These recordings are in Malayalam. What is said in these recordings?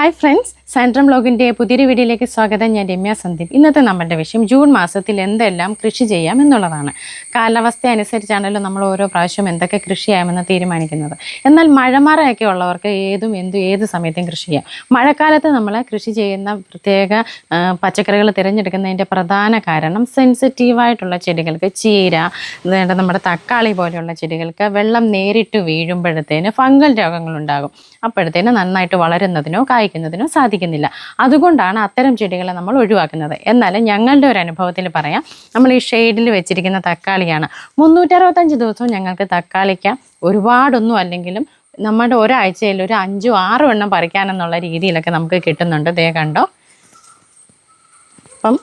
ഹായ് ഫ്രണ്ട്സ് സെൻട്രം ബ്ലോഗിന്റെ പുതിയൊരു വീഡിയോയിലേക്ക് സ്വാഗതം. ഞാൻ രമ്യ സന്ദീപ്. ഇന്നത്തെ നമ്മുടെ വിഷയം ജൂൺ മാസത്തിൽ എന്തെല്ലാം കൃഷി ചെയ്യാം എന്നുള്ളതാണ്. കാലാവസ്ഥ അനുസരിച്ചാണല്ലോ നമ്മൾ ഓരോ പ്രാവശ്യം എന്തൊക്കെ കൃഷി ചെയ്യാമെന്ന് തീരുമാനിക്കുന്നത്. എന്നാൽ മഴമറയൊക്കെ ഉള്ളവർക്ക് ഏതും എന്തും ഏത് സമയത്തും കൃഷി ചെയ്യാം. മഴക്കാലത്ത് നമ്മൾ കൃഷി ചെയ്യുന്ന പ്രത്യേക പച്ചക്കറികൾ തിരഞ്ഞെടുക്കുന്നതിന്റെ പ്രധാന കാരണം സെൻസിറ്റീവായിട്ടുള്ള ചെടികൾക്ക് ചീര നമ്മുടെ തക്കാളി പോലെയുള്ള ചെടികൾക്ക് വെള്ളം നേരിട്ട് വീഴുമ്പോഴത്തേന് ഫംഗൽ രോഗങ്ങളുണ്ടാകും അപ്പോഴത്തേന് നന്നായിട്ട് വളരുന്നതിനോ കായ്ക്കുന്നതിനോ സാധിക്കുന്നില്ല. അതുകൊണ്ടാണ് അത്തരം ചെടികളെ നമ്മൾ ഒഴിവാക്കുന്നത്. എന്നാൽ ഞങ്ങളുടെ ഒരു അനുഭവത്തിൽ പറയാം നമ്മൾ ഈ ഷെയ്ഡിൽ വെച്ചിരിക്കുന്ന തക്കാളിയാണ്. മുന്നൂറ്ററുപത്തഞ്ച് ദിവസവും ഞങ്ങൾക്ക് തക്കാളിക്ക ഒരുപാടൊന്നും അല്ലെങ്കിലും നമ്മുടെ ഒരാഴ്ചയിൽ ഒരു അഞ്ചോ ആറോ എണ്ണം പറിക്കാനെന്നുള്ള രീതിയിലൊക്കെ നമുക്ക് കിട്ടുന്നുണ്ട്. ദേ കണ്ടോ? അപ്പം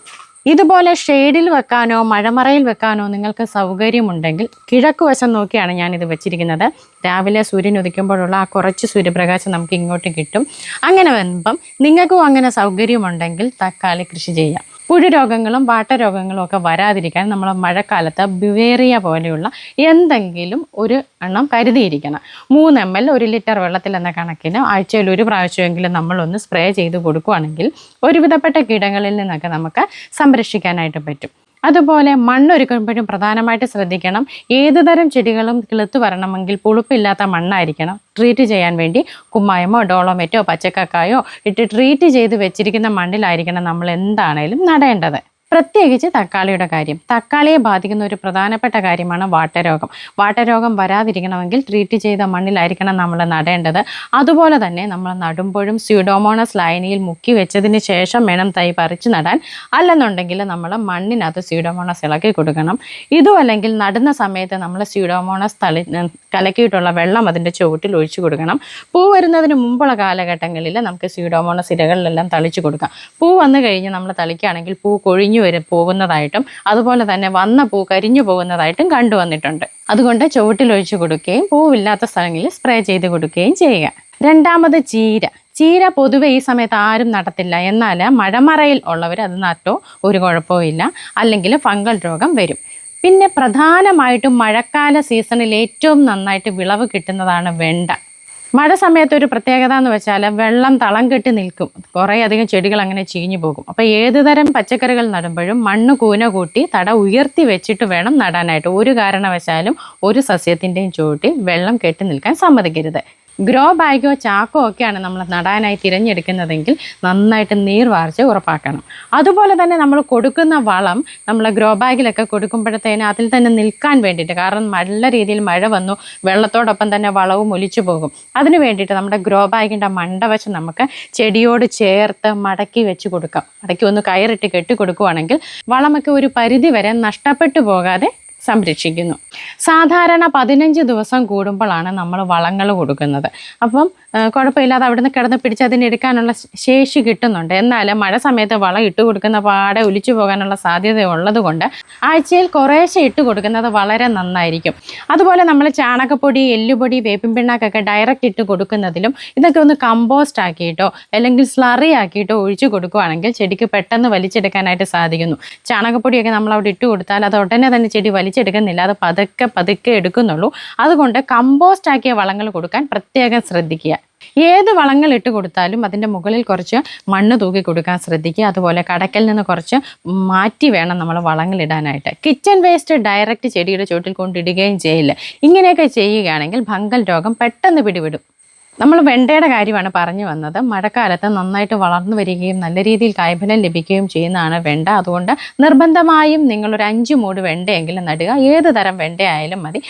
ഇതുപോലെ ഷെയ്ഡിൽ വെക്കാനോ മഴമറയിൽ വെക്കാനോ നിങ്ങൾക്ക് സൗകര്യമുണ്ടെങ്കിൽ കിഴക്ക് വശം നോക്കിയാണ് ഞാനിത് വെച്ചിരിക്കുന്നത്. രാവിലെ സൂര്യൻ ഉദിക്കുമ്പോഴുള്ള ആ കുറച്ച് സൂര്യപ്രകാശം നമുക്ക് ഇങ്ങോട്ട് കിട്ടും. അങ്ങനെ വരുമ്പം നിങ്ങൾക്കും അങ്ങനെ സൗകര്യമുണ്ടെങ്കിൽ തക്കാളി കൃഷി ചെയ്യാം. പുഴുരോഗങ്ങളും വാട്ടരോഗങ്ങളും ഒക്കെ വരാതിരിക്കാൻ നമ്മൾ മഴക്കാലത്ത് ബിവേറിയ പോലെയുള്ള എന്തെങ്കിലും ഒരു എണ്ണം കരുതിയിരിക്കണം. മൂന്ന് എം എൽ ഒരു ലിറ്റർ വെള്ളത്തിൽ എന്ന കണക്കിന് ആഴ്ചയിൽ ഒരു പ്രാവശ്യമെങ്കിലും നമ്മളൊന്ന് സ്പ്രേ ചെയ്ത് കൊടുക്കുകയാണെങ്കിൽ ഒരുവിധപ്പെട്ട കീടങ്ങളിൽ നിന്നൊക്കെ നമുക്ക് സംരക്ഷിക്കാനായിട്ട് പറ്റും. അതുപോലെ മണ്ണൊരുക്കുമ്പോഴും പ്രധാനമായിട്ട് ശ്രദ്ധിക്കണം. ഏത് തരം ചെടികളും കിളുത്ത് വരണമെങ്കിൽ പുളിപ്പില്ലാത്ത മണ്ണായിരിക്കണം. ട്രീറ്റ് ചെയ്യാൻ വേണ്ടി കുമ്മായമോ ഡോളോമേറ്റോ പച്ചക്കക്കായോ ഇട്ട് ട്രീറ്റ് ചെയ്ത് വെച്ചിരിക്കുന്ന മണ്ണിലായിരിക്കണം നമ്മൾ എന്താണേലും നടേണ്ടത്. പ്രത്യേകിച്ച് തക്കാളിയുടെ കാര്യം. തക്കാളിയെ ബാധിക്കുന്ന ഒരു പ്രധാനപ്പെട്ട കാര്യമാണ് വാട്ടരോഗം. വാട്ടരോഗം വരാതിരിക്കണമെങ്കിൽ ട്രീറ്റ് ചെയ്ത മണ്ണിലായിരിക്കണം നമ്മൾ നടേണ്ടത്. അതുപോലെ തന്നെ നമ്മൾ നടുമ്പോഴും സ്യൂഡോമോണസ് ലൈനിയിൽ മുക്കി വെച്ചതിന് ശേഷം വേണം തൈ പറിച്ച് നടാൻ. അല്ലെന്നുണ്ടെങ്കിൽ നമ്മൾ മണ്ണിനകത്ത് സ്യൂഡോമോണസ് ഇളക്കി കൊടുക്കണം. ഇതും അല്ലെങ്കിൽ നടുന്ന സമയത്ത് നമ്മൾ സ്യൂഡോമോണസ് തളി കലക്കിയിട്ടുള്ള വെള്ളം അതിന്റെ ചുവട്ടിൽ ഒഴിച്ചു കൊടുക്കണം. പൂ വരുന്നതിന് മുമ്പുള്ള കാലഘട്ടങ്ങളിൽ നമുക്ക് സ്യൂഡോമോണസ് ഇരകളിലെല്ലാം തളിച്ചു കൊടുക്കാം. പൂ വന്നു കഴിഞ്ഞ് നമ്മൾ തളിക്കുകയാണെങ്കിൽ പൂ കൊഴിഞ്ഞു വരും പോകുന്നതായിട്ടും അതുപോലെ തന്നെ വന്ന പൂ കരിഞ്ഞു പോകുന്നതായിട്ടും കണ്ടുവന്നിട്ടുണ്ട് അതുകൊണ്ട് ചുവട്ടിൽ ഒഴിച്ചു കൊടുക്കുകയും പൂവില്ലാത്ത സ്ഥലങ്ങളിൽ സ്പ്രേ ചെയ്ത് കൊടുക്കുകയും ചെയ്യുക. രണ്ടാമത് ചീര. ചീര പൊതുവെ ഈ സമയത്ത് ആരും നടത്തില്ല. എന്നാൽ മഴമറയിൽ ഉള്ളവർ അത് നട്ടോ ഒരു കുഴപ്പവും ഇല്ല. അല്ലെങ്കിൽ ഫംഗൽ രോഗം വരും. പിന്നെ പ്രധാനമായിട്ടും മഴക്കാല സീസണിൽ ഏറ്റവും നന്നായിട്ട് വിളവ് കിട്ടുന്നതാണ് വെണ്ട. മഴ സമയത്ത് ഒരു പ്രത്യേകത എന്ന് വെച്ചാൽ വെള്ളം തളം കെട്ടി നിൽക്കും. കുറേയധികം ചെടികൾ അങ്ങനെ ചീഞ്ഞു പോകും. അപ്പോൾ ഏത് തരം പച്ചക്കറികൾ നടുമ്പോഴും മണ്ണ് കൂന കൂട്ടി തട ഉയർത്തി വെച്ചിട്ട് വേണം നടാനായിട്ട്. ഒരു കാരണവശാലും ഒരു സസ്യത്തിന്റെയും ചുവട്ടിൽ വെള്ളം കെട്ടി നിൽക്കാൻ സമ്മതിക്കരുത്. ഗ്രോ ബാഗോ ചാക്കോ ഒക്കെയാണ് നമ്മൾ നടാനായി തിരഞ്ഞെടുക്കുന്നതെങ്കിൽ നന്നായിട്ട് നീർ വാർച്ച് ഉറപ്പാക്കണം. അതുപോലെ തന്നെ നമ്മൾ കൊടുക്കുന്ന വളം നമ്മൾ ഗ്രോ ബാഗിലൊക്കെ കൊടുക്കുമ്പോഴത്തേന് അതിൽ തന്നെ നിൽക്കാൻ വേണ്ടിയിട്ട് കാരണം നല്ല രീതിയിൽ മഴ വന്നു വെള്ളത്തോടൊപ്പം തന്നെ വളവും ഒലിച്ചു പോകും. അതിന് വേണ്ടിയിട്ട് നമ്മുടെ ഗ്രോ ബാഗിന്റെ മണ്ടവശം നമുക്ക് ചെടിയോട് ചേർത്ത് മടക്കി വെച്ച് കൊടുക്കാം. മടക്കി ഒന്ന് കയറിട്ട് കെട്ടി കൊടുക്കുകയാണെങ്കിൽ വളമൊക്കെ ഒരു പരിധി വരെ നഷ്ടപ്പെട്ടു പോകാതെ സംരക്ഷിക്കുന്നു. സാധാരണ പതിനഞ്ച് ദിവസം കൂടുമ്പോഴാണ് നമ്മൾ വളങ്ങൾ കൊടുക്കുന്നത്. അപ്പം കുഴപ്പമില്ലാതെ നിന്ന് കിടന്ന് പിടിച്ച് അതിന് എടുക്കാനുള്ള ശേഷി കിട്ടുന്നുണ്ട്. എന്നാൽ മഴ സമയത്ത് വളം ഇട്ട് കൊടുക്കുന്ന പാടെ ഒലിച്ചു പോകാനുള്ള സാധ്യത ഉള്ളതുകൊണ്ട് ആഴ്ചയിൽ കുറേശ്ശെ ഇട്ട് കൊടുക്കുന്നത് വളരെ നന്നായിരിക്കും. അതുപോലെ നമ്മൾ ചാണകപ്പൊടി എല്ലുപൊടി വേപ്പിൻ പിണ്ണാക്കൊക്കെ ഡയറക്റ്റ് ഇട്ട് കൊടുക്കുന്നതിലും ഇതൊക്കെ ഒന്ന് കമ്പോസ്റ്റ് ആക്കിയിട്ടോ അല്ലെങ്കിൽ സ്ലറി ആക്കിയിട്ടോ ഒഴിച്ചു കൊടുക്കുകയാണെങ്കിൽ ചെടിക്ക് പെട്ടെന്ന് വലിച്ചെടുക്കാനായിട്ട് സാധിക്കുന്നു. ചാണകപ്പൊടിയൊക്കെ നമ്മൾ അവിടെ ഇട്ട് കൊടുത്താൽ അത് ഉടനെ തന്നെ ചെടി വലിച്ചെടുക്കുന്നില്ല. അത് പതുക്കെ പതുക്കെ എടുക്കുന്നുള്ളൂ. അതുകൊണ്ട് കമ്പോസ്റ്റ് ആക്കിയ വളങ്ങൾ കൊടുക്കാൻ പ്രത്യേകം ശ്രദ്ധിക്കുക. ഏത് വളങ്ങൾ ഇട്ട് കൊടുത്താലും അതിന്റെ മുകളിൽ കുറച്ച് മണ്ണ് തൂക്കി കൊടുക്കാൻ ശ്രദ്ധിക്കുക. അതുപോലെ കടക്കൽ നിന്ന് കുറച്ച് മാറ്റി വേണം നമ്മൾ വളങ്ങൾ ഇടാനായിട്ട്. കിച്ചൺ വേസ്റ്റ് ഡയറക്റ്റ് ചെടിയുടെ ചുവട്ടിൽ കൊണ്ടിടുകയും ചെയ്യില്ല. ഇങ്ങനെയൊക്കെ ചെയ്യുകയാണെങ്കിൽ ഫംഗൽ രോഗം പെട്ടെന്ന് പിടിവിടും നമ്മൾ വെണ്ടയുടെ കാര്യമാണ് പറഞ്ഞു വന്നത്. മഴക്കാലത്ത് നന്നായിട്ട് വളർന്നു വരികയും നല്ല രീതിയിൽ കായ്ഫലം ലഭിക്കുകയും ചെയ്യുന്നതാണ് വെണ്ട. അതുകൊണ്ട് നിർബന്ധമായും നിങ്ങളൊരു അഞ്ച് മൂട് വെണ്ടയെങ്കിലും നടുക. ഏത് തരം വെണ്ടയായാലും മതി.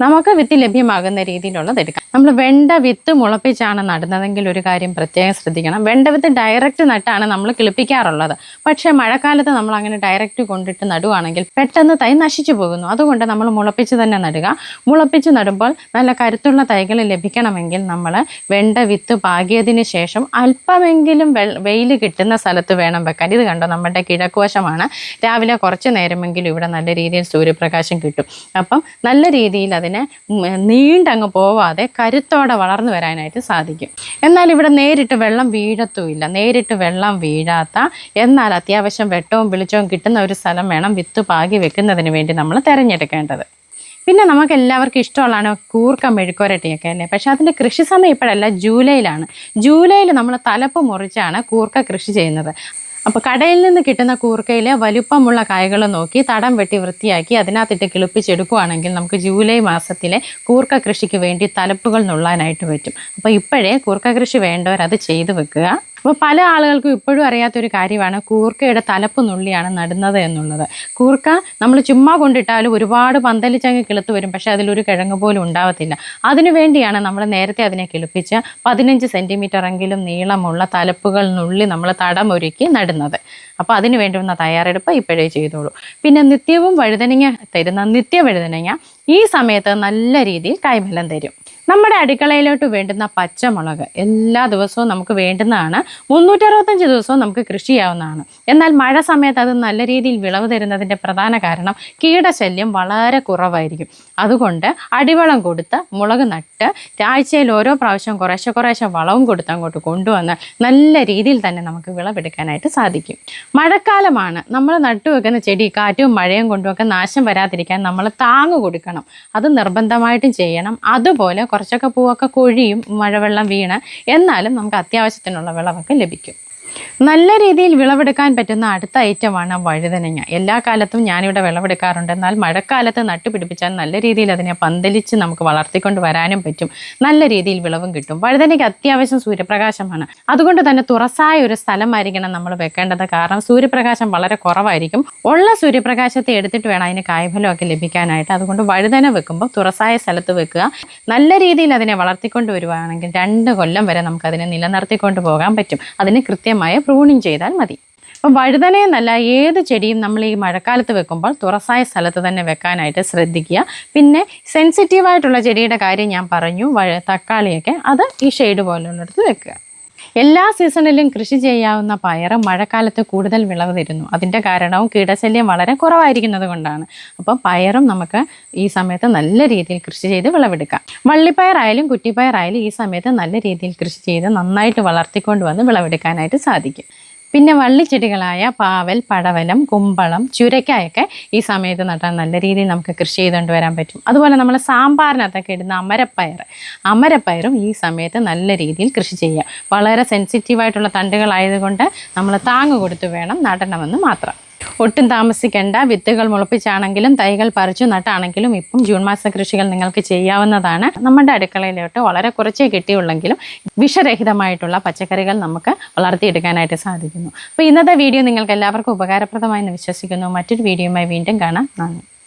നമുക്ക് വിത്ത് ലഭ്യമാകുന്ന രീതിയിലുള്ളത് എടുക്കാം. നമ്മൾ വെണ്ട വിത്ത് മുളപ്പിച്ചാണ് നടുന്നതെങ്കിൽ ഒരു കാര്യം പ്രത്യേകം ശ്രദ്ധിക്കണം. വെണ്ട വിത്ത് ഡയറക്റ്റ് നട്ടാണ് നമ്മൾ കിളിപ്പിക്കാറുള്ളത്. പക്ഷേ മഴക്കാലത്ത് നമ്മൾ അങ്ങനെ ഡയറക്റ്റ് കൊണ്ടിട്ട് നടുവാണെങ്കിൽ പെട്ടെന്ന് തൈ നശിച്ചു പോകുന്നു. അതുകൊണ്ട് നമ്മൾ മുളപ്പിച്ച് തന്നെ നടുക. മുളപ്പിച്ച് നടുമ്പോൾ നല്ല കരുത്തുള്ള തൈകൾ ലഭിക്കണമെങ്കിൽ നമ്മൾ വെണ്ട വിത്ത് പാകിയതിന് ശേഷം അല്പമെങ്കിലും വെയിൽ കിട്ടുന്ന സ്ഥലത്ത് വേണം വെക്കാൻ. ഇത് കണ്ടോ? നമ്മുടെ കിഴക്കുവശമാണ്. രാവിലെ കുറച്ച് നേരമെങ്കിലും ഇവിടെ നല്ല രീതിയിൽ സൂര്യപ്രകാശം കിട്ടും. അപ്പം നല്ല രീതിയിൽ അതിനെ ഉം, നീണ്ടങ്ങ് പോവാതെ കരുത്തോടെ വളർന്നു വരാനായിട്ട് സാധിക്കും. എന്നാൽ ഇവിടെ നേരിട്ട് വെള്ളം വീഴത്തുമില്ല. നേരിട്ട് വെള്ളം വീഴാത്ത എന്നാൽ അത്യാവശ്യം വെട്ടവും വെളിച്ചവും കിട്ടുന്ന ഒരു സ്ഥലം വേണം വിത്ത് പാകി വെക്കുന്നതിന് വേണ്ടി നമ്മൾ തിരഞ്ഞെടുക്കേണ്ടത്. പിന്നെ നമുക്ക് എല്ലാവർക്കും ഇഷ്ടമുള്ളതാണ് കൂർക്ക മെഴുക്കോരട്ടിയൊക്കെ അല്ലേ? പക്ഷേ അതിന്റെ കൃഷി സമയം ഇപ്പോഴല്ല ജൂലൈയിലാണ്. ജൂലൈയിൽ നമ്മൾ തലപ്പ് മുറിച്ചാണ് കൂർക്ക കൃഷി ചെയ്യുന്നത്. അപ്പോൾ കടയിൽ നിന്ന് കിട്ടുന്ന കൂർക്കയിലെ വലുപ്പമുള്ള കായകൾ നോക്കി തടം വെട്ടി വൃത്തിയാക്കി അതിനകത്തിട്ട് കിളിപ്പിച്ചെടുക്കുകയാണെങ്കിൽ നമുക്ക് ജൂലൈ മാസത്തിലെ കൂർക്ക കൃഷിക്ക് വേണ്ടി തലപ്പുകൾ നുള്ളാനായിട്ട് പറ്റും. അപ്പോൾ ഇപ്പോഴേ കൂർക്ക കൃഷി വേണ്ടവർ അത് ചെയ്തു വെക്കുക. അപ്പോൾ പല ആളുകൾക്കും ഇപ്പോഴും അറിയാത്തൊരു കാര്യമാണ് കൂർക്കയുടെ തലപ്പ് നുള്ളിയാണ് നടുന്നത് എന്നുള്ളത്. കൂർക്ക നമ്മൾ ചുമ്മാ കൊണ്ടിട്ടാലും ഒരുപാട് പന്തലിച്ചങ്ങ് കിളുത്ത് വരും പക്ഷേ അതിലൊരു കിഴങ്ങ് പോലും ഉണ്ടാവത്തില്ല. അതിനു വേണ്ടിയാണ് നമ്മൾ നേരത്തെ അതിനെ കിളിപ്പിച്ച് പതിനഞ്ച് സെന്റിമീറ്റർ എങ്കിലും നീളമുള്ള തലപ്പുകൾ നുള്ളി നമ്മൾ തടമൊരുക്കി നടുന്നത്. അപ്പോൾ അതിന് വേണ്ടുന്ന തയ്യാറെടുപ്പ് ഇപ്പോഴേ ചെയ്തോളൂ. പിന്നെ നിത്യവും വഴുതനങ്ങ തരുന്ന നിത്യ വഴുതനങ്ങ ഈ സമയത്ത് നല്ല രീതിയിൽ കൈമലം തരും. നമ്മുടെ അടുക്കളയിലോട്ട് വേണ്ടുന്ന പച്ചമുളക് എല്ലാ ദിവസവും നമുക്ക് വേണ്ടുന്നതാണ്. മുന്നൂറ്ററുപത്തഞ്ച് ദിവസവും നമുക്ക് കൃഷി ചെയ്യാവുന്നതാണ് എന്നാൽ മഴ സമയത്ത് അത് നല്ല രീതിയിൽ വിളവ് തരുന്നതിന്റെ പ്രധാന കാരണം കീടശല്യം വളരെ കുറവായിരിക്കും. അതുകൊണ്ട് അടിവളം കൊടുത്ത് മുളക് നട്ട് ആഴ്ചയിൽ ഓരോ പ്രാവശ്യം കുറേശ്ശെ കുറേശ്ശെ വളവും കൊടുത്ത് അങ്ങോട്ട് കൊണ്ടുവന്ന് നല്ല രീതിയിൽ തന്നെ നമുക്ക് വിളവെടുക്കാനായിട്ട് സാധിക്കും. മഴക്കാലമാണ്. നമ്മൾ നട്ടുവെക്കുന്ന ചെടി കാറ്റും മഴയും കൊണ്ടുമൊക്കെ നാശം വരാതിരിക്കാൻ നമ്മൾ താങ്ങ് കൊടുക്കണം. അത് നിർബന്ധമായിട്ടും ചെയ്യണം. അതുപോലെ കുറച്ചൊക്കെ പൂവൊക്കെ കൊഴിയും മഴവെള്ളം വീണ്. എന്നാലും നമുക്ക് അത്യാവശ്യത്തിനുള്ള വിളവൊക്കെ ലഭിക്കും. നല്ല രീതിയിൽ വിളവെടുക്കാൻ പറ്റുന്ന അടുത്ത ഐറ്റമാണ് വഴുതനങ്ങ. എല്ലാ കാലത്തും ഞാനിവിടെ വിളവെടുക്കാറുണ്ട്. എന്നാൽ മഴക്കാലത്ത് നട്ടുപിടിപ്പിച്ചാൽ നല്ല രീതിയിൽ അതിനെ പന്തലിച്ച് നമുക്ക് വളർത്തിക്കൊണ്ട് വരാനും പറ്റും. നല്ല രീതിയിൽ വിളവും കിട്ടും. വഴുതനയ്ക്ക് അത്യാവശ്യം സൂര്യപ്രകാശമാണ്. അതുകൊണ്ട് തന്നെ തുറസായ ഒരു സ്ഥലമായിരിക്കണം നമ്മൾ വെക്കേണ്ടത്. കാരണം സൂര്യപ്രകാശം വളരെ കുറവായിരിക്കും. ഉള്ള സൂര്യപ്രകാശത്തെ എടുത്തിട്ട് വേണം അതിന് കായ്ഫലമൊക്കെ ലഭിക്കാനായിട്ട്. അതുകൊണ്ട് വഴുതന വെക്കുമ്പോൾ തുറസായ സ്ഥലത്ത് വെക്കുക. നല്ല രീതിയിൽ അതിനെ വളർത്തിക്കൊണ്ട് വരുവാണെങ്കിൽ രണ്ട് കൊല്ലം വരെ നമുക്ക് അതിനെ നിലനിർത്തിക്കൊണ്ട് പോകാൻ പറ്റും. അതിന് കൃത്യമായ പ്രൂണിങ് ചെയ്താൽ മതി. അപ്പം വഴുതനയെന്നല്ല ഏത് ചെടിയും നമ്മൾ ഈ മഴക്കാലത്ത് വെക്കുമ്പോൾ തുറസായ സ്ഥലത്ത് തന്നെ വെക്കാനായിട്ട് ശ്രദ്ധിക്കുക. പിന്നെ സെൻസിറ്റീവായിട്ടുള്ള ചെടിയുടെ കാര്യം ഞാൻ പറഞ്ഞു തക്കാളിയൊക്കെ അത് ഈ ഷെയ്ഡ് പോലുള്ളിടത്ത് വെക്കുക. എല്ലാ സീസണിലും കൃഷി ചെയ്യാവുന്ന പയർ മഴക്കാലത്ത് കൂടുതൽ വിളവ് തരുന്നു അതിന്റെ കാരണവും കീടശല്യം വളരെ കുറവായിരിക്കുന്നത് കൊണ്ടാണ്. അപ്പം പയറും നമുക്ക് ഈ സമയത്ത് നല്ല രീതിയിൽ കൃഷി ചെയ്ത് വിളവെടുക്കാം. വള്ളിപ്പയറായാലും കുറ്റിപ്പയറായാലും ഈ സമയത്ത് നല്ല രീതിയിൽ കൃഷി ചെയ്ത് നന്നായിട്ട് വളർത്തിക്കൊണ്ട് വന്ന് വിളവെടുക്കാനായിട്ട് സാധിക്കും. പിന്നെ വള്ളിച്ചെടികളായ പാവൽ പടവലം കുമ്പളം ചുരക്കായൊക്കെ ഈ സമയത്ത് നട്ടാൽ നല്ല രീതിയിൽ നമുക്ക് കൃഷി ചെയ്തുകൊണ്ട് വരാൻ പറ്റും. അതുപോലെ നമ്മൾ സാമ്പാറിനകത്തൊക്കെ ഇടുന്ന അമരപ്പയർ അമരപ്പയറും ഈ സമയത്ത് നല്ല രീതിയിൽ കൃഷി ചെയ്യുക വളരെ സെൻസിറ്റീവായിട്ടുള്ള തണ്ടുകളായതുകൊണ്ട് നമ്മൾ താങ്ങ് കൊടുത്ത് വേണം നടണമെന്ന് മാത്രം. ഒട്ടും താമസിക്കേണ്ട. വിത്തുകൾ മുളപ്പിച്ചാണെങ്കിലും തൈകൾ പറിച്ചു നട്ടാണെങ്കിലും ഇപ്പം ജൂൺ മാസ കൃഷികൾ നിങ്ങൾക്ക് ചെയ്യാവുന്നതാണ്. നമ്മുടെ അടുക്കളയിലോട്ട് വളരെ കുറച്ചേ കിട്ടിയുള്ളെങ്കിലും വിഷരഹിതമായിട്ടുള്ള പച്ചക്കറികൾ നമുക്ക് വളർത്തിയെടുക്കാനായിട്ട് സാധിക്കുന്നു. അപ്പോൾ ഇന്നത്തെ വീഡിയോ നിങ്ങൾക്ക് എല്ലാവർക്കും ഉപകാരപ്രദമായി എന്ന് വിശ്വസിക്കുന്നു. മറ്റൊരു വീഡിയോയുമായി വീണ്ടും കാണാം. നന്ദി.